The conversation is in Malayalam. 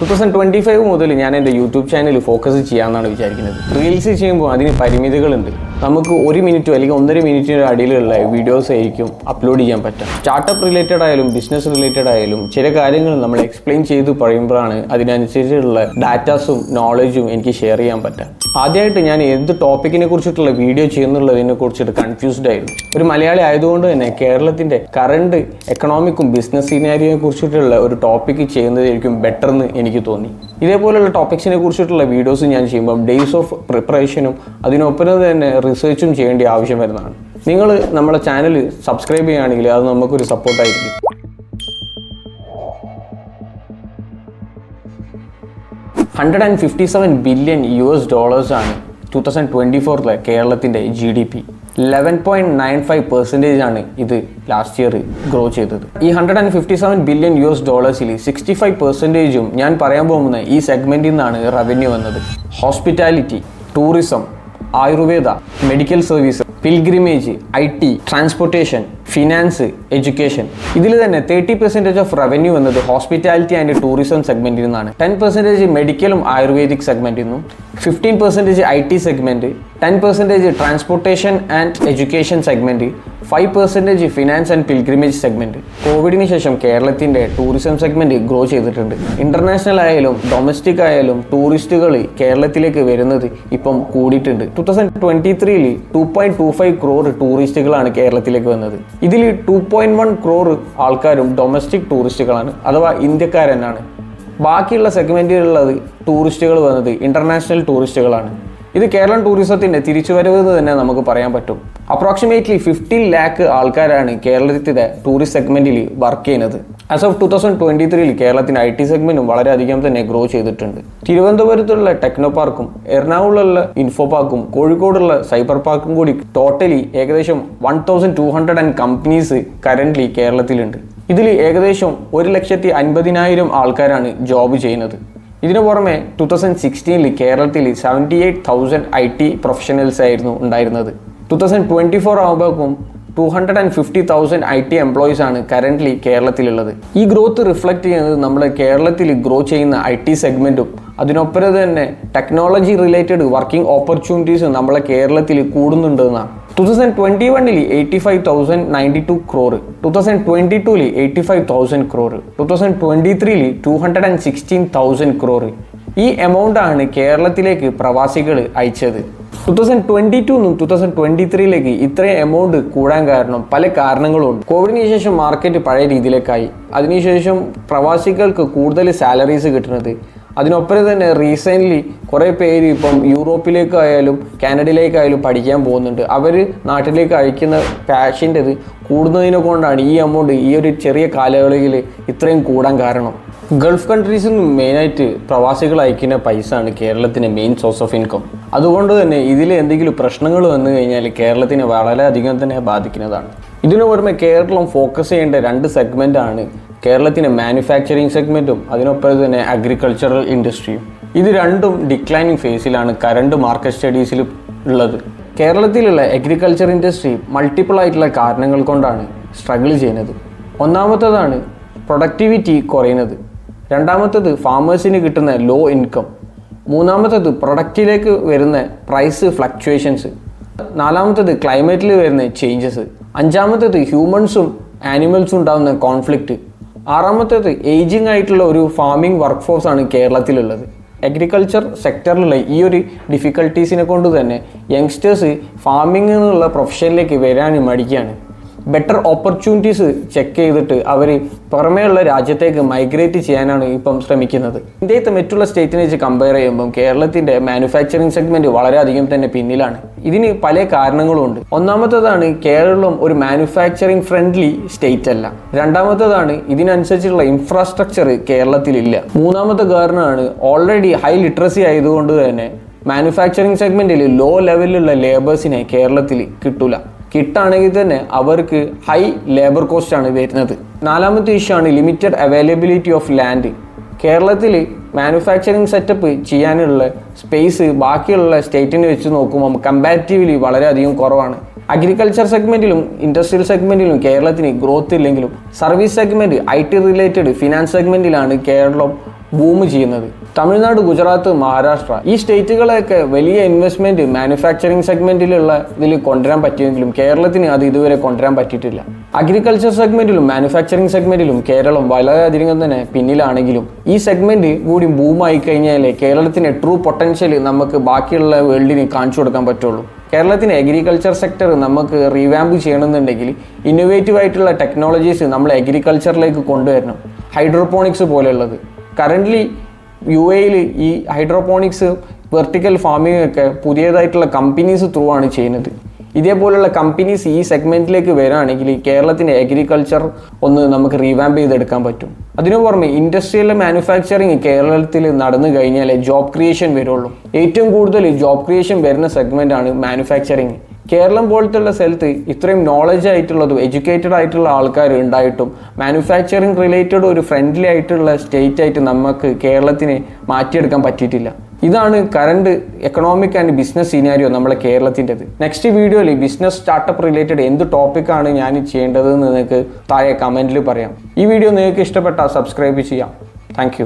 ടു തൗസൻഡ് ട്വന്റി ഫൈവ് മുതൽ ഞാൻ എന്റെ യൂട്യൂബ് ചാനൽ ഫോക്കസ് ചെയ്യാമെന്നാണ് വിചാരിക്കുന്നത്. റീൽസ് ചെയ്യുമ്പോൾ അതിന് പരിമിതികളുണ്ട്. നമുക്ക് ഒരു മിനിറ്റോ അല്ലെങ്കിൽ ഒന്നര മിനിറ്റിന്റെ അടിയിലുള്ള വീഡിയോസ് ആയിരിക്കും അപ്ലോഡ് ചെയ്യാൻ പറ്റുക. സ്റ്റാർട്ടപ്പ് റിലേറ്റഡ് ആയാലും ബിസിനസ് റിലേറ്റഡ് ആയാലും ചില കാര്യങ്ങൾ നമ്മൾ എക്സ്പ്ലെയിൻ ചെയ്ത് പറയുമ്പോഴാണ് അതിനനുസരിച്ചുള്ള ഡാറ്റാസും നോളജും എനിക്ക് ഷെയർ ചെയ്യാൻ പറ്റുക. ആദ്യമായിട്ട് ഞാൻ എന്ത് ടോപ്പിക്കിനെ കുറിച്ചിട്ടുള്ള വീഡിയോ ചെയ്യുന്നുള്ളതിനെ കുറിച്ചിട്ട് കൺഫ്യൂസ്ഡ് ആയിരുന്നു. ഒരു മലയാളി ആയതുകൊണ്ട് തന്നെ കേരളത്തിന്റെ കറണ്ട് എക്കണോമിക്കും ബിസിനസ് സീനാരിയെ കുറിച്ചിട്ടുള്ള ഒരു ടോപ്പിക്ക് ചെയ്യുന്നതായിരിക്കും ബെറ്റർ എന്ന് എനിക്ക് തോന്നി. ഇതേപോലെയുള്ള ടോപ്പിക്സിനെ കുറിച്ചിട്ടുള്ള വീഡിയോസ് ഞാൻ ചെയ്യുമ്പോൾ ഡേയ്സ് ഓഫ് പ്രിപ്പറേഷനും അതിനൊപ്പം തന്നെ റിസർച്ചും ചെയ്യേണ്ട ആവശ്യം വരുന്നതാണ്. നിങ്ങൾ നമ്മുടെ ചാനൽ സബ്സ്ക്രൈബ് ചെയ്യുകയാണെങ്കിൽ അത് നമുക്കൊരു സപ്പോർട്ടായിരിക്കും hundred and fifty seven billion U S ഡോളേഴ്സാണ് two thousand twenty ഫോറിലെ കേരളത്തിന്റെ G D P eleven point nine five percentage ആണ് ഇത് ലാസ്റ്റ് ഇയർ ഗ്രോ ചെയ്തത്. ഈ hundred and fifty seven billion U S ഡോളേഴ്സിൽ sixty five പെർസെന്റേജും ഞാൻ പറയാൻ പോകുന്ന ഈ സെഗ്മെന്റിൽ നിന്നാണ് റവന്യൂ വന്നത്. Hospitality tourism Ayurveda medical service pilgrimage I T transportation finance education ഇതിൽ തന്നെ തേർട്ടി പെർസെന്റേജ് ഓഫ് റവന്യൂ എന്നത് ഹോസ്പിറ്റാലിറ്റി ആൻഡ് ടൂറിസം സെഗ്മെന്റിൽ നിന്നാണ്. ടെൻ പെർസെന്റേജ് മെഡിക്കലും ആയുർവേദിക് സെഗ്മെന്റിൽ നിന്നും. Fifteen percentage I T segment ten percentage transportation and education segment five percentage finance and pilgrimage segment കോവിഡിന് ശേഷം കേരളത്തിന്റെ ടൂറിസം സെഗ്മെന്റ് ഗ്രോ ചെയ്തിട്ടുണ്ട്. ഇന്റർനാഷണൽ ആയാലും ഡൊമസ്റ്റിക് ആയാലും ടൂറിസ്റ്റുകൾ കേരളത്തിലേക്ക് വരുന്നത് ഇപ്പം കൂടിയിട്ടുണ്ട്. ടു തൗസൻഡ് ട്വന്റി ത്രീയിൽ two point two five crore ടൂറിസ്റ്റുകളാണ് കേരളത്തിലേക്ക് വന്നത്. ഇതിൽ ടു പോയിന്റ് വൺ ക്രോർ ആൾക്കാരും ഡൊമസ്റ്റിക് ടൂറിസ്റ്റുകളാണ് അഥവാ ഇന്ത്യക്കാർ തന്നെയാണ് ബാക്കിയുള്ള സെഗ്മെന്റിലുള്ളത് ടൂറിസ്റ്റുകൾ വന്നത് ഇന്റർനാഷണൽ ടൂറിസ്റ്റുകളാണ് ഇത് കേരളം ടൂറിസത്തിന്റെ തിരിച്ചുവരവ് തന്നെ നമുക്ക് പറയാൻ പറ്റും. അപ്രോക്സിമേറ്റ്ലി ഫിഫ്റ്റീൻ ലാക്ക് ആൾക്കാരാണ് കേരളത്തിലെ ടൂറിസ്റ്റ് സെഗ്മെന്റിൽ വർക്ക് ചെയ്യുന്നത്. As of two thousand twenty ത്രീയിൽ കേരളത്തിന് ഐ ടി സെഗ്മെന്റും വളരെയധികം തന്നെ ഗ്രോ ചെയ്തിട്ടുണ്ട്. തിരുവനന്തപുരത്തുള്ള ടെക്നോ പാർക്കും എറണാകുളമുള്ള ഇൻഫോ പാർക്കും കോഴിക്കോടുള്ള സൈബർ പാർക്കും കൂടി ടോട്ടലി ഏകദേശം one thousand two hundred and companies currently കേരളത്തിലുണ്ട്. ഇതിൽ ഏകദേശം ഒരു ലക്ഷത്തി അൻപതിനായിരം ആൾക്കാരാണ് ജോബ് ചെയ്യുന്നത്. ഇതിനു പുറമെ ടു തൗസൻഡ് സിക്സ്റ്റീനിൽ കേരളത്തിൽ seventy eight thousand I T professionals ആയിരുന്നു ഉണ്ടായിരുന്നത്. ടു തൗസൻഡ് ട്വന്റി ഫോർ ആകുമ്പോഴേക്കും two hundred and fifty thousand I T employees ആണ് കറന്റ്ലി കേരളത്തിലുള്ളത്. ഈ ഗ്രോത്ത് റിഫ്ലക്റ്റ് ചെയ്യുന്നത് നമ്മുടെ കേരളത്തിൽ ഗ്രോ ചെയ്യുന്ന ഐ ടി സെഗ്മെന്റും അതിനൊപ്പം തന്നെ ടെക്നോളജി റിലേറ്റഡ് വർക്കിംഗ് ഓപ്പർച്യൂണിറ്റീസ് നമ്മളെ കേരളത്തിൽ കൂടുന്നുണ്ടെന്നാണ്. ടു തൗസൻഡ് ട്വന്റി വണ്ണിൽ eighty five thousand ninety two crore two thousand twenty ടുവിൽ eighty five thousand crore two thousand twenty ത്രീയിൽ two hundred and sixteen thousand crore ഈ എമൗണ്ട് ആണ് കേരളത്തിലേക്ക് പ്രവാസികൾ അയച്ചത്. ടു തൗസൻഡ് ട്വന്റി ടു നിന്നും ടു തൗസൻഡ് ട്വന്റി ത്രീയിലേക്ക് ഇത്രയും എമൗണ്ട് കൂടാൻ കാരണം പല കാരണങ്ങളുണ്ട്. കോവിഡിന് ശേഷം മാർക്കറ്റ് പഴയ രീതിയിലേക്കായി. അതിനുശേഷം പ്രവാസികൾക്ക് കൂടുതൽ സാലറീസ് കിട്ടുന്നത്. അതിനൊപ്പം തന്നെ റീസെന്റ്ലി കുറേ പേര് ഇപ്പം യൂറോപ്പിലേക്കായാലും കാനഡയിലേക്കായാലും പഠിക്കാൻ പോകുന്നുണ്ട്. അവർ നാട്ടിലേക്ക് അയക്കുന്ന കാഷിന്റെത് കൂടുന്നതിനെ കൊണ്ടാണ് ഈ എമൗണ്ട് ഈ ഒരു ചെറിയ കാലയളവിൽ ഇത്രയും കൂടാൻ കാരണം. ഗൾഫ് കൺട്രീസിൽ നിന്ന് മെയിനായിട്ട് പ്രവാസികൾ അയക്കുന്ന പൈസ ആണ് കേരളത്തിന്റെ മെയിൻ സോഴ്സ് ഓഫ് ഇൻകം അതുകൊണ്ട് തന്നെ ഇതിൽ എന്തെങ്കിലും പ്രശ്നങ്ങൾ വന്നു കഴിഞ്ഞാൽ കേരളത്തിനെ വളരെയധികം തന്നെ ബാധിക്കുന്നതാണ്. ഇതിനു പുറമെ കേരളം ഫോക്കസ് ചെയ്യേണ്ട രണ്ട് സെഗ്മെന്റാണ് കേരളത്തിന്റെ മാനുഫാക്ചറിങ് സെഗ്മെന്റും അതിനൊപ്പം തന്നെ അഗ്രികൾച്ചറൽ ഇൻഡസ്ട്രിയും ഇത് രണ്ടും ഡിക്ലൈനിങ് ഫേസിലാണ് കറണ്ട് മാർക്കറ്റ് സ്റ്റഡീസിൽ ഉള്ളത്. കേരളത്തിലുള്ള അഗ്രികൾച്ചർ ഇൻഡസ്ട്രി മൾട്ടിപ്പിൾ ആയിട്ടുള്ള കാരണങ്ങൾ കൊണ്ടാണ് സ്ട്രഗിൾ ചെയ്യുന്നത്. ഒന്നാമത്തതാണ് പ്രൊഡക്ടിവിറ്റി കുറയുന്നത്. രണ്ടാമത്തേത് ഫാമേഴ്സിന് കിട്ടുന്ന ലോ ഇൻകം മൂന്നാമത്തേത് പ്രൊഡക്റ്റിലേക്ക് വരുന്ന പ്രൈസ് ഫ്ലക്ച്വേഷൻസ് നാലാമത്തേത് ക്ലൈമറ്റിൽ വരുന്ന ചേഞ്ചസ് അഞ്ചാമത്തേത് ഹ്യൂമൻസും ആനിമൽസും ഉണ്ടാകുന്ന കോൺഫ്ലിക്റ്റ് ആറാമത്തേത് ഏജിങ് ആയിട്ടുള്ള ഒരു ഫാമിംഗ് വർക്ക് ഫോഴ്സ് ആണ് കേരളത്തിലുള്ളത്. അഗ്രികൾച്ചർ സെക്ടറിലുള്ള ഈ ഒരു ഡിഫിക്കൽട്ടീസിനെ കൊണ്ട് തന്നെ യങ്സ്റ്റേഴ്സ് ഫാമിംഗ് എന്നുള്ള പ്രൊഫഷനിലേക്ക് വരാനും മടിക്കുകയാണ്. ബെറ്റർ ഓപ്പർച്യൂണിറ്റീസ് ചെക്ക് ചെയ്തിട്ട് അവർ പുറമേയുള്ള രാജ്യത്തേക്ക് മൈഗ്രേറ്റ് ചെയ്യാനാണ് ഇപ്പം ശ്രമിക്കുന്നത്. ഇന്ത്യത്തെ മറ്റുള്ള സ്റ്റേറ്റിനെ വെച്ച് കമ്പയർ ചെയ്യുമ്പം കേരളത്തിന്റെ മാനുഫാക്ചറിങ് സെഗ്മെന്റ് വളരെയധികം തന്നെ പിന്നിലാണ്. ഇതിന് പല കാരണങ്ങളുമുണ്ട് ഒന്നാമത്തേതാണ് കേരളം ഒരു മാനുഫാക്ചറിങ് ഫ്രണ്ട്ലി സ്റ്റേറ്റ് അല്ല. രണ്ടാമത്തേതാണ് ഇതിനനുസരിച്ചുള്ള ഇൻഫ്രാസ്ട്രക്ചർ കേരളത്തിലില്ല. മൂന്നാമത്തെ കാരണമാണ് ഓൾറെഡി ഹൈ ലിറ്ററസി ആയതുകൊണ്ട് തന്നെ മാനുഫാക്ചറിങ് സെഗ്മെന്റിൽ ലോ ലെവലിലുള്ള ലേബേഴ്സിനെ കേരളത്തിൽ കിട്ടൂല. കിട്ടാണെങ്കിൽ തന്നെ അവർക്ക് ഹൈ ലേബർ കോസ്റ്റ് ആണ് വരുന്നത്. നാലാമത്തെ ഇഷ്യൂ ആണ് ലിമിറ്റഡ് അവൈലബിലിറ്റി ഓഫ് ലാൻഡ് കേരളത്തിൽ മാനുഫാക്ചറിങ് സെറ്റപ്പ് ചെയ്യാനുള്ള സ്പേസ് ബാക്കിയുള്ള സ്റ്റേറ്റിനെ വെച്ച് നോക്കുമ്പോൾ കമ്പാരിറ്റീവ്ലി വളരെയധികം കുറവാണ്. അഗ്രികൾച്ചർ സെഗ്മെന്റിലും ഇൻഡസ്ട്രിയൽ സെഗ്മെന്റിലും കേരളത്തിന് ഗ്രോത്ത് ഇല്ലെങ്കിലും service segment I T related finance സെഗ്മെന്റിലാണ് കേരളം ബൂം ചെയ്യുന്നത്. തമിഴ്നാട് ഗുജറാത്ത് മഹാരാഷ്ട്ര ഈ സ്റ്റേറ്റുകളെയൊക്കെ വലിയ ഇൻവെസ്റ്റ്മെന്റ് മാനുഫാക്ചറിങ് സെഗ്മെന്റിലുള്ള ഇതിൽ കൊണ്ടുവരാൻ പറ്റിയെങ്കിലും കേരളത്തിന് അത് ഇതുവരെ കൊണ്ടുവരാൻ പറ്റിയിട്ടില്ല. അഗ്രികൾച്ചർ സെഗ്മെന്റിലും മാനുഫാക്ചറിങ് സെഗ്മെന്റിലും കേരളം വളരെയധികം തന്നെ പിന്നിലാണെങ്കിലും ഈ സെഗ്മെന്റ് കൂടി ബൂമായി കഴിഞ്ഞാൽ കേരളത്തിന്റെ ട്രൂ പൊട്ടൻഷ്യൽ നമുക്ക് ബാക്കിയുള്ള വേൾഡിന് കാണിച്ചു കൊടുക്കാൻ പറ്റുള്ളൂ. കേരളത്തിന് അഗ്രികൾച്ചർ സെക്ടർ നമുക്ക് റീവാമ്പ് ചെയ്യണമെന്നുണ്ടെങ്കിൽ ഇന്നോവേറ്റീവ് ആയിട്ടുള്ള ടെക്നോളജീസ് നമ്മൾ അഗ്രികൾച്ചറിലേക്ക് കൊണ്ടുവരണം. ഹൈഡ്രോപോണിക്സ് പോലെയുള്ളത്. കറന്റ്ലി യു എയിൽ ഈ ഹൈഡ്രോപോണിക്സ് വെർട്ടിക്കൽ ഫാമിംഗ് ഒക്കെ പുതിയതായിട്ടുള്ള കമ്പനീസ് ത്രൂ ആണ് ചെയ്യുന്നത്. ഇതേപോലുള്ള കമ്പനീസ് ഈ സെഗ്മെന്റിലേക്ക് വരികയാണെങ്കിൽ കേരളത്തിന്റെ അഗ്രികൾച്ചർ ഒന്ന് നമുക്ക് റീവാമ്പ് ചെയ്തെടുക്കാൻ പറ്റും. അതിനു പുറമെ ഇൻഡസ്ട്രിയൽ മാനുഫാക്ചറിങ് കേരളത്തിൽ നടന്നു കഴിഞ്ഞാൽ ജോബ് ക്രിയേഷൻ വരുള്ളൂ. ഏറ്റവും കൂടുതൽ ജോബ് ക്രിയേഷൻ വരുന്ന സെഗ്മെന്റ് ആണ് മാനുഫാക്ചറിങ് കേരളം പോലത്തുള്ള സ്ഥലത്ത് ഇത്രയും നോളജ് ആയിട്ടുള്ളതും എഡ്യൂക്കേറ്റഡ് ആയിട്ടുള്ള ആൾക്കാർ ഉണ്ടായിട്ടും മാനുഫാക്ചറിങ് റിലേറ്റഡ് ഒരു ഫ്രണ്ട്ലി ആയിട്ടുള്ള സ്റ്റേറ്റ് ആയിട്ട് നമുക്ക് കേരളത്തിനെ മാറ്റിയെടുക്കാൻ പറ്റിയിട്ടില്ല. ഇതാണ് current economic and business scenario നമ്മളെ കേരളത്തിന്റെത്. നെക്സ്റ്റ് വീഡിയോയിൽ ബിസിനസ് സ്റ്റാർട്ടപ്പ് റിലേറ്റഡ് എന്ത് ടോപ്പിക്കാണ് ഞാൻ ചെയ്യേണ്ടതെന്ന് നിങ്ങൾക്ക് താഴെ കമന്റിൽ പറയാം. ഈ വീഡിയോ നിങ്ങൾക്ക് ഇഷ്ടപ്പെട്ടാൽ സബ്സ്ക്രൈബ് ചെയ്യാം. താങ്ക്